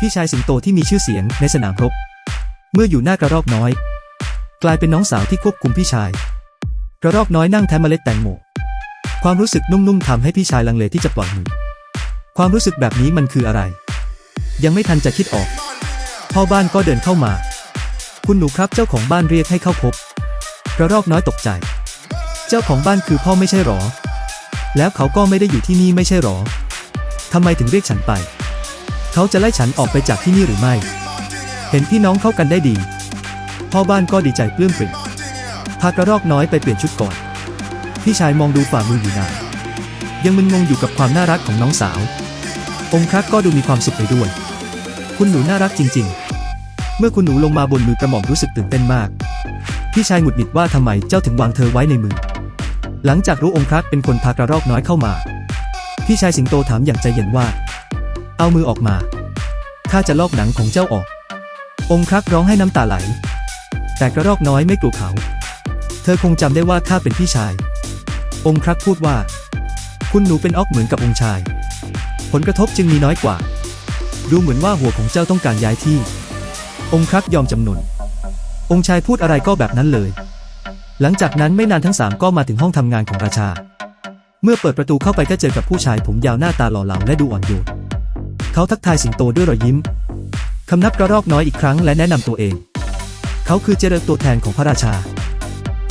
พี่ชายสิงโตที่มีชื่อเสียงในสนามรบ เมื่ออยู่หน้ากระรอกน้อย กลายเป็นน้องสาวที่ควบคุมพี่ชาย กระรอกน้อยนั่งแทนเมล็ดแตงโมความรู้สึกนุ่มๆทำให้พี่ชายลังเลที่จะปล่อยมือ ความรู้สึกแบบนี้มันคืออะไร ยังไม่ทันจะคิดออก พ่อบ้านก็เดินเข้ามา คุณหนูครับเจ้าของบ้านเรียกให้เข้าพบ กระรอกน้อยตกใจ เจ้าของบ้านคือพ่อไม่ใช่หรอ แล้วเขาก็ไม่ได้อยู่ที่นี่ไม่ใช่หรอทำไมถึงเรียกฉันไป เขาจะไล่ฉันออกไปจากที่นี่หรือไม่ เห็นพี่น้องเข้ากันได้ดี พ่อบ้านก็ดีใจปลื้มปริ่มพากระรอกน้อยไปเปลี่ยนชุดก่อน พี่ชายมองดูฝ่ามืออยู่นานยังมึนงงอยู่กับความน่ารักของน้องสาว องค์ครักก็ดูมีความสุขไปด้วย คุณหนูน่ารักจริง ๆ เมื่อคุณหนูลงมาบนมือกระหม่อมรู้สึกตื่นเต้นมาก พี่ชายหงุดหงิดว่าทำไมเจ้าถึงวางเธอไว้ในมือ หลังจากรู้องค์ครักเป็นคนพากระรอกน้อยเข้ามา พี่ชายสิงโตถามอย่างใจเย็นว่า เอามือออกมา ข้าจะลอกหนังของเจ้าออก องครักร้องให้น้ำตาไหล แต่กระรอกน้อยไม่กลัวเขา เธอคงจำได้ว่าข้าเป็นพี่ชาย องครักพูดว่า คุณหนูเป็นออกเหมือนกับองค์ชาย ผลกระทบจึงมีน้อยกว่า ดูเหมือนว่าหัวของเจ้าต้องการย้ายที่ องครักยอมจำนนองค์ชายพูดอะไรก็แบบนั้นเลย หลังจากนั้นไม่นานทั้งสามก็มาถึงห้องทำงานของราชา เมื่อเปิดประตูเข้าไปก็เจอกับผู้ชายผมยาวหน้าตาหล่อเหลาและดูอ่อนโยน เขาทักทายสิงโตด้วยรอยยิ้ม คำนับกระรอกน้อยอีกครั้งและแนะนำตัวเอง เขาคือเจริญตัวแทนของพระราชา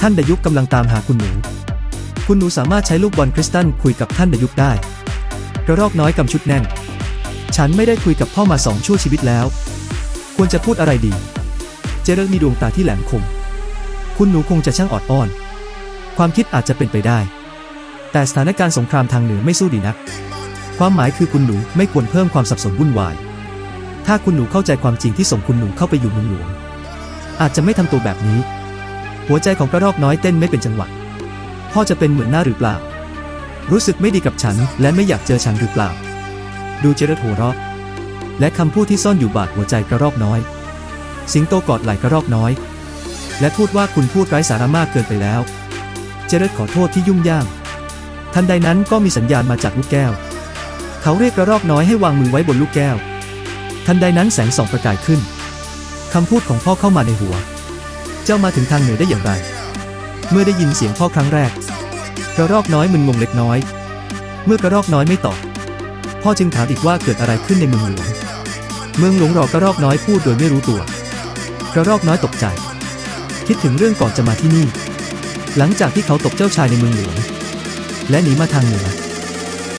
ท่านดยุกกำลังตามหาคุณหนู คุณหนูสามารถใช้ลูกบอลคริสตัลคุยกับท่านดยุกได้ กระรอกน้อยกำชุดแน่น ฉันไม่ได้คุยกับพ่อมาสองชั่วชีวิตแล้ว ควรจะพูดอะไรดี เจริญมีดวงตาที่แหลมคม คุณหนูคงจะช่างออดอ้อน ความคิดอาจจะเป็นไปได้ แต่สถานการณ์สงครามทางเหนือไม่สู้ดีนัก ความหมายคือคุณหนูไม่ควรเพิ่มความสับสนวุ่นวาย ถ้าคุณหนูเข้าใจความจริงที่ส่งคุณหนูเข้าไปอยู่เมืองหลวง อาจจะไม่ทำตัวแบบนี้ หัวใจของกระรอกน้อยเต้นไม่เป็นจังหวะ พ่อจะเป็นเหมือนหน้าหรือเปล่า รู้สึกไม่ดีกับฉันและไม่อยากเจอฉันหรือเปล่า ดูเจริญหัวเราะ และคำพูดที่ซ่อนอยู่บาดหัวใจกระรอกน้อย สิงโตกอดไหล่กระรอกน้อย และพูดว่าคุณพูดไร้สาระมากเกินไปแล้ว เจริญขอโทษที่ยุ่งยาก ทันใดนั้นก็มีสัญญาณมาจากลูกแก้ว เขาเรียกกระรอกน้อยให้วางมือไว้บนลูกแก้ว ทันใดนั้นแสงส่องประกายขึ้นคำพูดของพ่อเข้ามาในหัว เจ้ามาถึงทางเหนือได้อย่างไร เมื่อได้ยินเสียงพ่อครั้งแรก กระรอกน้อยมึนงงเล็กน้อย เมื่อกระรอกน้อยไม่ตอบพ่อจึงถามอีกว่าเกิดอะไรขึ้นในเมืองหลวง เมืองหลวงรอกระรอกน้อยพูดโดยไม่รู้ตัว กระรอกน้อยตกใจ คิดถึงเรื่องก่อนจะมาที่นี่ หลังจากที่เขาตบเจ้าชายในเมืองหลวง และหนีมาทางเหนือ